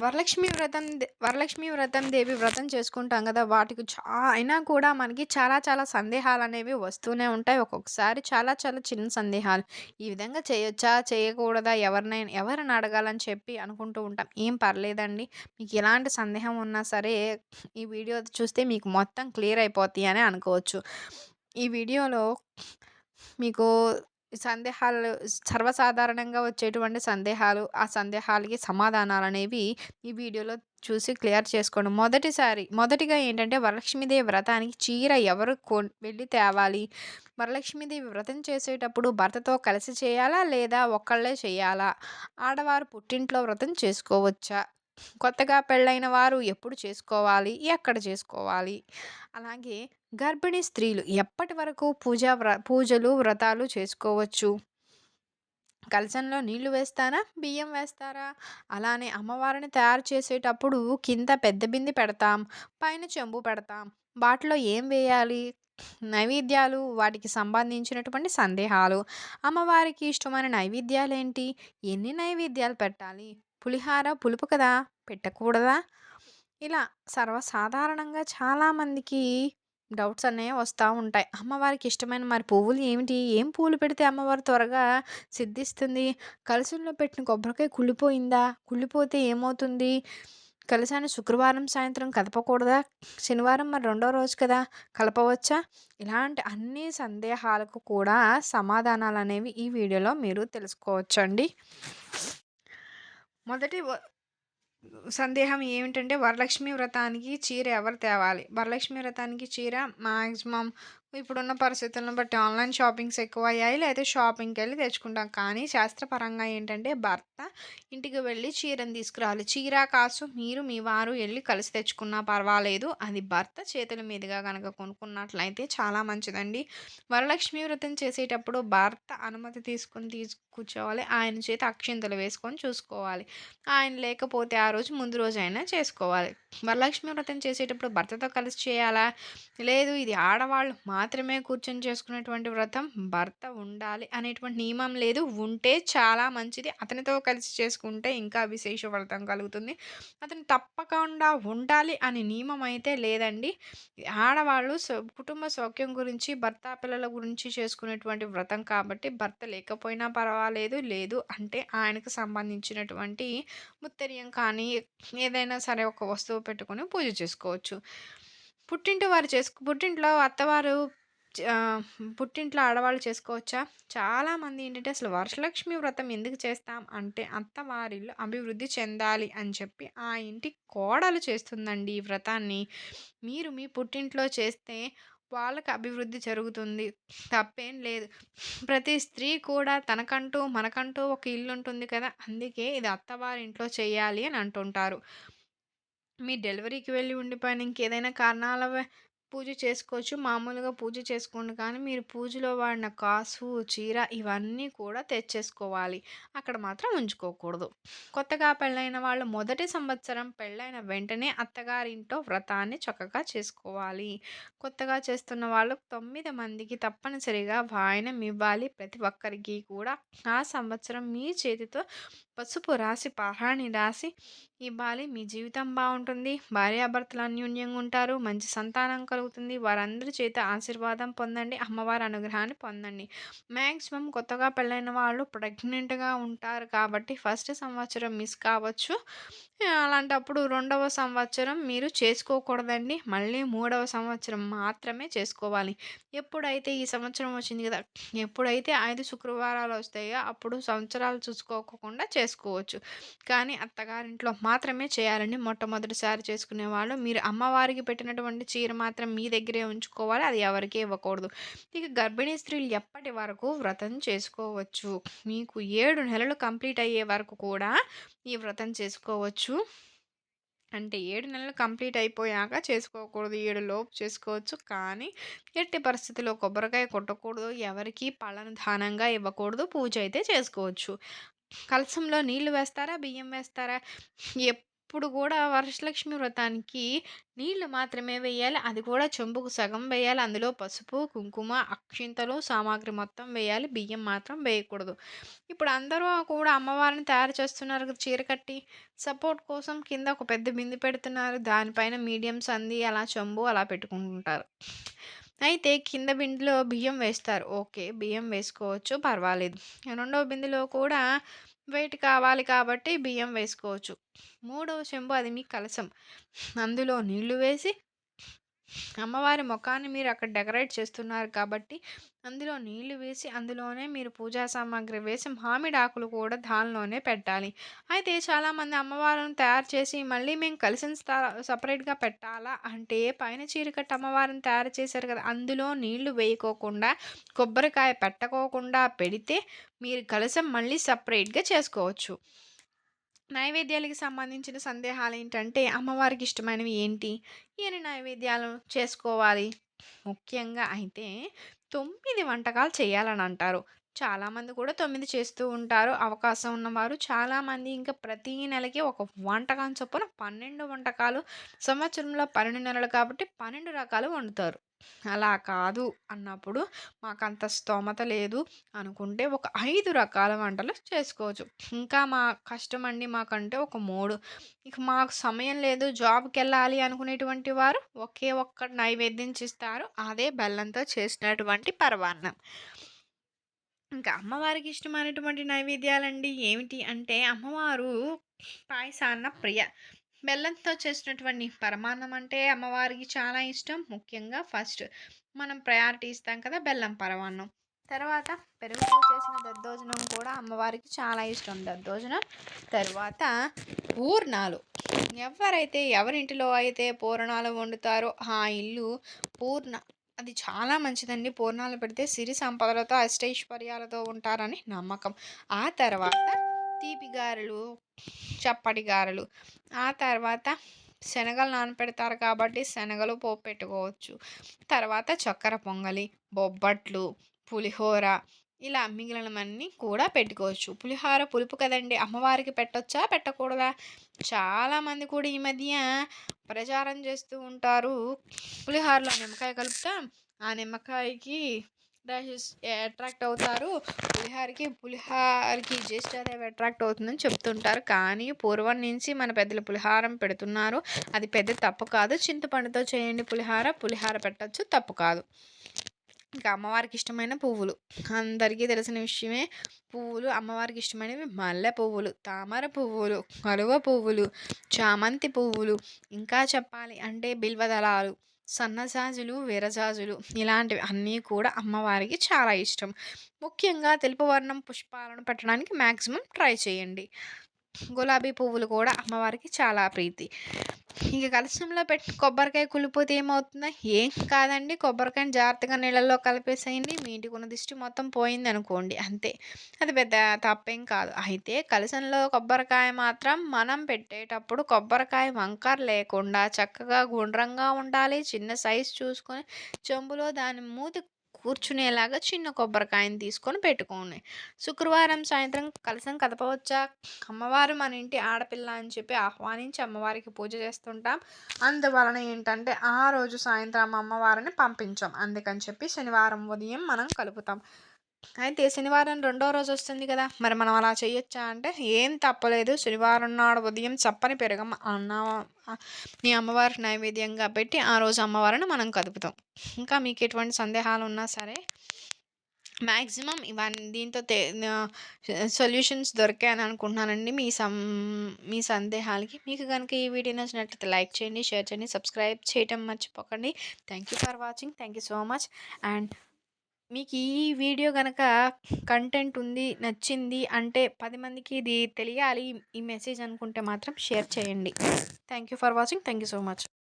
వరలక్ష్మి వ్రతం దే వరలక్ష్మి వ్రతం దేవి వ్రతం చేసుకుంటాం కదా! వాటికి చా అయినా కూడా మనకి చాలా చాలా సందేహాలు అనేవి వస్తూనే ఉంటాయి. ఒక్కొక్కసారి చాలా చాలా చిన్న సందేహాలు. ఈ విధంగా చేయొచ్చా? చేయకూడదా? ఎవరినైనా ఎవరిని అడగాలని చెప్పి అనుకుంటూ ఉంటాం. ఏం పర్లేదండి. మీకు ఎలాంటి సందేహం ఉన్నా సరే ఈ వీడియో చూస్తే మీకు మొత్తం క్లియర్ అయిపోతాయి అని అనుకోవచ్చు. ఈ వీడియోలో మీకు సందేహాలు సర్వసాధారణంగా వచ్చేటువంటి సందేహాలు, ఆ సందేహాలకి సమాధానాలు అనేవి ఈ వీడియోలో చూసి క్లియర్ చేసుకోండి. మొదటిసారి మొదటిగా ఏంటంటే వరలక్ష్మీదేవి వ్రతానికి చీర ఎవరు కొ వెళ్ళి తేవాలి? వరలక్ష్మీదేవి వ్రతం చేసేటప్పుడు భర్తతో కలిసి చేయాలా? లేదా ఒక్కళ్ళే చేయాలా? ఆడవారు పుట్టింట్లో వ్రతం చేసుకోవచ్చా? కొత్తగా పెళ్ళైన వారు ఎప్పుడు చేసుకోవాలి? ఎక్కడ చేసుకోవాలి? అలాగే గర్భిణీ స్త్రీలు ఎప్పటి వరకు పూజా వ్ర పూజలు, వ్రతాలు చేసుకోవచ్చు? కలసంలో నీళ్ళు వేస్తారా? బియ్యం వేస్తారా? అలానే అమ్మవారిని తయారు చేసేటప్పుడు కింద పెద్ద బింది పెడతాం. పైన చెంబు పెడతాం. వాటిలో ఏం వేయాలి? నైవేద్యాలు వాటికి సంబంధించినటువంటి సందేహాలు. అమ్మవారికి ఇష్టమైన నైవేద్యాలు ఏంటి ఎన్ని నైవేద్యాలు పెట్టాలి? పులిహార పులుపు కదా! పెట్టకూడదా? ఇలా సర్వసాధారణంగా చాలామందికి డౌట్స్ అనేవి వస్తూ ఉంటాయి. అమ్మవారికి ఇష్టమైన మరి పువ్వులు ఏమిటి? ఏం పువ్వులు పెడితే అమ్మవారు త్వరగా సిద్ధిస్తుంది? కలశంలో పెట్టిన కొబ్బరికాయ కుళ్ళిపోయిందా? కుళ్ళిపోతే ఏమవుతుంది? కలశాన్ని శుక్రవారం సాయంత్రం కదపకూడదా? శనివారం మరి రెండో రోజు కదా! కలపవచ్చా? ఇలాంటి అన్ని సందేహాలకు కూడా సమాధానాలు అనేవి ఈ వీడియోలో మీరు తెలుసుకోవచ్చండి. మొదటి సందేహం ఏమిటంటే వరలక్ష్మి వ్రతానికి చీర ఎవరు తేవాలి? వరలక్ష్మి వ్రతానికి చీర మాక్సిమం ఇప్పుడున్న పరిస్థితులను బట్టి ఆన్‌లైన్ షాపింగ్స్ ఎక్కువ అయ్యాయి లేదా షాపింగ్కి వెళ్ళి తెచ్చుకుంటాం. కానీ శాస్త్రపరంగా ఏంటంటే భర్త ఇంటికి వెళ్ళి చీరను తీసుకురావాలి. చీర, కాసు మీరు మీ వారు వెళ్ళి కలిసి తెచ్చుకున్నా పర్వాలేదు. అది భర్త చేతుల మీదుగా కనుక కొనుక్కున్నట్లయితే చాలా మంచిదండి. వరలక్ష్మి వ్రతం చేసేటప్పుడు భర్త అనుమతి తీసుకొని తీసు కూర్చోవాలి. ఆయన చేత అక్షింతలు వేసుకొని చూసుకోవాలి. ఆయన లేకపోతే ఆ రోజు ముందు రోజైనా చేసుకోవాలి. వరలక్ష్మి వ్రతం చేసేటప్పుడు భర్తతో కలిసి చేయాలా? లేదు ఇది ఆడవాళ్ళు మాత్రమే కూర్చొని చేసుకునేటువంటి వ్రతం. భర్త ఉండాలి అనేటువంటి నియమం లేదు. ఉంటే చాలా మంచిది. అతనితో కలిసి చేసుకుంటే ఇంకా విశేష వ్రతం కలుగుతుంది. అతను తప్పకుండా ఉండాలి అనే నియమం అయితే లేదండి. ఆడవాళ్ళు కుటుంబ సౌఖ్యం గురించి, భర్త పిల్లల గురించి చేసుకునేటువంటి వ్రతం కాబట్టి భర్త లేకపోయినా పర్వాలేదు. లేదు అంటే ఆయనకు సంబంధించినటువంటి ముత్తైయం కానీ ఏదైనా సరే ఒక వస్తువు పెట్టుకొని పూజ చేసుకోవచ్చు. పుట్టింటి వారు చేసుకు పుట్టింట్లో అత్తవారు పుట్టింట్లో ఆడవాళ్ళు చేసుకోవచ్చా? చాలామంది ఏంటంటే అసలు వరలక్ష్మి వ్రతం ఎందుకు చేస్తాం అంటే అత్తవారిల్లు అభివృద్ధి చెందాలి అని చెప్పి ఆ ఇంటి కోడలు చేస్తుందండి ఈ వ్రతాన్ని. మీరు మీ పుట్టింట్లో చేస్తే వాళ్ళకి అభివృద్ధి జరుగుతుంది. తప్పేం లేదు. ప్రతి స్త్రీ కూడా తనకంటూ, మనకంటూ ఒక ఇల్లు ఉంటుంది కదా! అందుకే ఇది అత్తవారింట్లో చేయాలి అని అంటుంటారు. మీ డెలివరీకి వెళ్ళి ఉండిపోయిన ఇంకేదైనా కారణాల పూజ చేసుకోవచ్చు. మామూలుగా పూజ చేసుకోండి కానీ మీరు పూజలో వాడిన కాసు, చీర ఇవన్నీ కూడా తెచ్చేసుకోవాలి. అక్కడ మాత్రం ఉంచుకోకూడదు. కొత్తగా పెళ్ళైన వాళ్ళు మొదటి సంవత్సరం పెళ్ళైన వెంటనే అత్తగారింటో వ్రతాన్ని చక్కగా చేసుకోవాలి. కొత్తగా చేస్తున్న వాళ్ళు తొమ్మిది మందికి తప్పనిసరిగా వాయనం ఇవ్వాలి. ప్రతి ఒక్కరికి కూడా ఆ సంవత్సరం మీ చేతితో పసుపు రాసి, పహాణి రాసి ఇవ్వాలి. మీ జీవితం బాగుంటుంది భార్యాభర్తలు అన్యోన్యంగా ఉంటారు. మంచి సంతానం కలుగుతుంది. వారందరి చేత ఆశీర్వాదం పొందండి. అమ్మవారి అనుగ్రహాన్ని పొందండి. మ్యాక్సిమం కొత్తగా పెళ్ళైన వాళ్ళు ప్రెగ్నెంట్‌గా ఉంటారు కాబట్టి ఫస్ట్ సంవత్సరం మిస్ కావచ్చు. అలాంటప్పుడు రెండవ సంవత్సరం మీరు చేసుకోకూడదండి. మళ్ళీ మూడవ సంవత్సరం మాత్రమే చేసుకోవాలి. ఎప్పుడైతే ఈ సంవత్సరం వచ్చింది కదా! ఎప్పుడైతే ఐదు శుక్రవారాలు వస్తాయో అప్పుడు సంవత్సరాలు చూసుకోకుండా చేసుకోవచ్చు. కానీ అత్తగారింట్లో మాత్రమే చేయాలండి. మొట్టమొదటిసారి చేసుకునేవాళ్ళు మీరు అమ్మవారికి పెట్టినటువంటి చీర మాత్రం మీ దగ్గరే ఉంచుకోవాలి. అది ఎవరికీ ఇవ్వకూడదు. ఇక గర్భిణీ స్త్రీలు ఎప్పటి వరకు వ్రతం చేసుకోవచ్చు? మీకు ఏడు నెలలు కంప్లీట్ అయ్యే వరకు కూడా ఈ వ్రతం చేసుకోవచ్చు. అంటే ఏడు నెలలు కంప్లీట్ అయిపోయాక చేసుకోకూడదు. ఏడు లోపు చేసుకోవచ్చు. కానీ ఎట్టి పరిస్థితిలో కొబ్బరికాయ కొట్టకూడదు. ఎవరికి పళ్ళను దానంగా ఇవ్వకూడదు. పూజ అయితే చేసుకోవచ్చు. కలశంలో నీళ్ళు వేస్తారా? బియ్యం వేస్తారా? ఎప్పుడు కూడా వరలక్ష్మి వ్రతానికి నీళ్ళు మాత్రమే వేయాలి. అది కూడా చెంబుకు సగం వేయాలి. అందులో పసుపు కుంకుమ అక్షింతలు సామాగ్రి మొత్తం వేయాలి. బియ్యం మాత్రం వేయకూడదు. ఇప్పుడు అందరూ కూడా అమ్మవారిని తయారు చేస్తున్నారు కదా చీర కట్టి. సపోర్ట్ కోసం కింద ఒక పెద్ద బింది పెడుతున్నారు. దానిపైన మీడియం సంది అలా చెంబు అలా పెట్టుకుంటుంటారు. అయితే కింద బిందులో బియ్యం వేస్తారు. ఓకే బియ్యం వేసుకోవచ్చు పర్వాలేదు. రెండవ బిందులో కూడా వెయిట్ కావాలి కాబట్టి బియ్యం వేసుకోవచ్చు. మూడవ చెంబు అది మీ కలసం అందులో నీళ్ళు వేసి అమ్మవారి ముఖాన్ని మీరు అక్కడ డెకరేట్ చేస్తున్నారు కాబట్టి అందులో నీళ్ళు వేసి అందులోనే మీరు పూజా సామాగ్రి వేసి మామిడి ఆకులు కూడా దానిలోనే పెట్టాలి. అయితే చాలామంది అమ్మవారిని తయారు చేసి మళ్ళీ మేము కలిసి సపరేట్గా పెట్టాలా అంటే పైన చీరకట్ట అమ్మవారిని తయారు చేశారు కదా అందులో నీళ్ళు వేయకోకుండా కొబ్బరికాయ పెట్టకోకుండా పెడితే మీరు కలసం మళ్ళీ సపరేట్గా చేసుకోవచ్చు. నైవేద్యాలకి సంబంధించిన సందేహాలు ఏంటంటే అమ్మవారికి ఇష్టమైనవి ఏంటి? ఎన్ని నైవేద్యాలు చేసుకోవాలి? ముఖ్యంగా అయితే తొమ్మిది వంటకాలు చేయాలని అంటారు చాలామంది కూడా తొమ్మిది చేస్తూ ఉంటారు. అవకాశం ఉన్నవారు చాలామంది ఇంకా ప్రతి నెలకి ఒక వంటకం చొప్పున పన్నెండు వంటకాలు సంవత్సరంలో పన్నెండు నెలలు కాబట్టి పన్నెండు రకాలు వండుతారు. అలా కాదు అన్నప్పుడు మాకంత స్తోమత లేదు అనుకుంటే ఒక ఐదు రకాల వంటలు చేసుకోవచ్చు. ఇంకా మా కష్టం అండి మాకంటే ఒక మూడు. ఇక మాకు సమయం లేదు జాబ్కి వెళ్ళాలి అనుకునేటువంటి వారు ఒకే ఒక్క నైవేద్యం చేస్తారు. అదే బెల్లంతో చేసినటువంటి పర్వాన్నం ఇంకా అమ్మవారికి ఇష్టమైనటువంటి నైవేద్యాలండి ఏమిటి అంటే అమ్మవారు పాయసాన్న ప్రియ. బెల్లంతో చేసినటువంటి పరమాన్నం అంటే అమ్మవారికి చాలా ఇష్టం. ముఖ్యంగా ఫస్ట్ మనం ప్రయారిటీ ఇస్తాం కదా బెల్లం పరమాన్నం. తర్వాత పెరుగుతో చేసిన దద్దోజనం కూడా అమ్మవారికి చాలా ఇష్టం. దద్దోజనం తర్వాత పూర్ణాలు. ఎవరైతే ఎవరింటిలో అయితే పూర్ణాలు వండుతారో ఆ ఇల్లు పూర్ణ అది చాలా మంచిదండి. పూర్ణాలు పెడితే సిరి సంపదలతో అష్టైశ్వర్యాలతో ఉంటారని నమ్మకం. ఆ తర్వాత తీపి గారెలు చప్పటి గారెలు ఆ తర్వాత శనగలు నానపెడతారు కాబట్టి శనగలు పోపు పెట్టుకోవచ్చు. తర్వాత చక్కెర పొంగలి బొబ్బట్లు పులిహోర ఇలా మిగిలినవన్నీ కూడా పెట్టుకోవచ్చు. పులిహోర పులుపు కదండి అమ్మవారికి పెట్టొచ్చా పెట్టకూడదా? చాలామంది కూడా ఈ మధ్య ప్రచారం చేస్తూ ఉంటారు. పులిహోరలో నిమ్మకాయ కలుపుతా. ఆ నిమ్మకాయకి డాషెస్ అట్రాక్ట్ అవుతారు. పులిహారకి పులిహారకి అదే అట్రాక్ట్ అవుతుందని చెప్తుంటారు. కానీ పూర్వం నుంచి మన పెద్దలు పులిహారం పెడుతున్నారు. అది పెద్ద తప్పు కాదు. చింతపండుతో చేయండి పులిహార. పులిహార పెట్టచ్చు తప్పు కాదు. ఇంకా అమ్మవారికి ఇష్టమైన పువ్వులు. అందరికీ తెలిసిన విషయమే పువ్వులు అమ్మవారికి ఇష్టమైనవి మల్లె పువ్వులు తామర పువ్వులు కలువ పువ్వులు చామంతి పువ్వులు ఇంకా చెప్పాలి అంటే బిల్వదళాలు సన్నజాజులు వీరజాజులు ఇలాంటివి అన్నీ కూడా అమ్మవారికి చాలా ఇష్టం. ముఖ్యంగా తెలుపు వర్ణం పుష్పాలను పెట్టడానికి మ్యాక్సిమం ట్రై చేయండి. గులాబీ పువ్వులు కూడా అమ్మవారికి చాలా ప్రీతి. ఇక కలశంలో పెట్టి కొబ్బరికాయ కులిపోతే ఏమవుతుందో ఏం కాదండి. కొబ్బరికాయని జాగ్రత్తగా నీళ్ళల్లో కలిపేసేయండి. మీ ఇంటికి ఉన్న దిష్టి మొత్తం పోయింది అనుకోండి. అంతే. అది పెద్ద తప్పేం కాదు. అయితే కలశంలో కొబ్బరికాయ మాత్రం మనం పెట్టేటప్పుడు కొబ్బరికాయ వంకర లేకుండా చక్కగా గుండ్రంగా ఉండాలి. చిన్న సైజు చూసుకొని చెంబులో దాని మూతి కూర్చునేలాగా చిన్న కొబ్బరికాయని తీసుకొని పెట్టుకోండి. శుక్రవారం సాయంత్రం కలసం కదపవచ్చా? అమ్మవారు మన ఇంటి ఆడపిల్ల అని చెప్పి ఆహ్వానించి అమ్మవారికి పూజ చేస్తుంటాం. అందువలన ఏంటంటే ఆ రోజు సాయంత్రం అమ్మవారిని పంపించాం. అందుకని చెప్పి శనివారం ఉదయం మనం కలుపుతాం. అయితే శనివారం రెండో రోజు వస్తుంది కదా మరి మనం అలా చేయొచ్చా అంటే ఏం తప్పలేదు. శనివారం నాడు ఉదయం చప్పని పెరగం అన్న మీ అమ్మవారి నైవేద్యంగా పెట్టి ఆ రోజు అమ్మవారిని మనం కదుపుతాం. ఇంకా మీకు ఎటువంటి సందేహాలు ఉన్నా సరే మ్యాక్సిమం ఇవన్నీ దీంతో తే సొల్యూషన్స్ దొరికాయని అనుకుంటున్నానండి. మీ సం మీ సందేహాలకి. మీకు కనుక ఈ వీడియో నచ్చినట్లయితే లైక్ చేయండి షేర్ చేయండి సబ్స్క్రైబ్ చేయటం మర్చిపోకండి. Thank you for watching. Thank you so much. And మీకు ఈ వీడియో కనుక కంటెంట్ ఉంది నచ్చింది అంటే పది మందికి ఇది తెలియాలి ఈ మెసేజ్ అనుకుంటే మాత్రం షేర్ చేయండి. Thank you for watching. Thank you so much.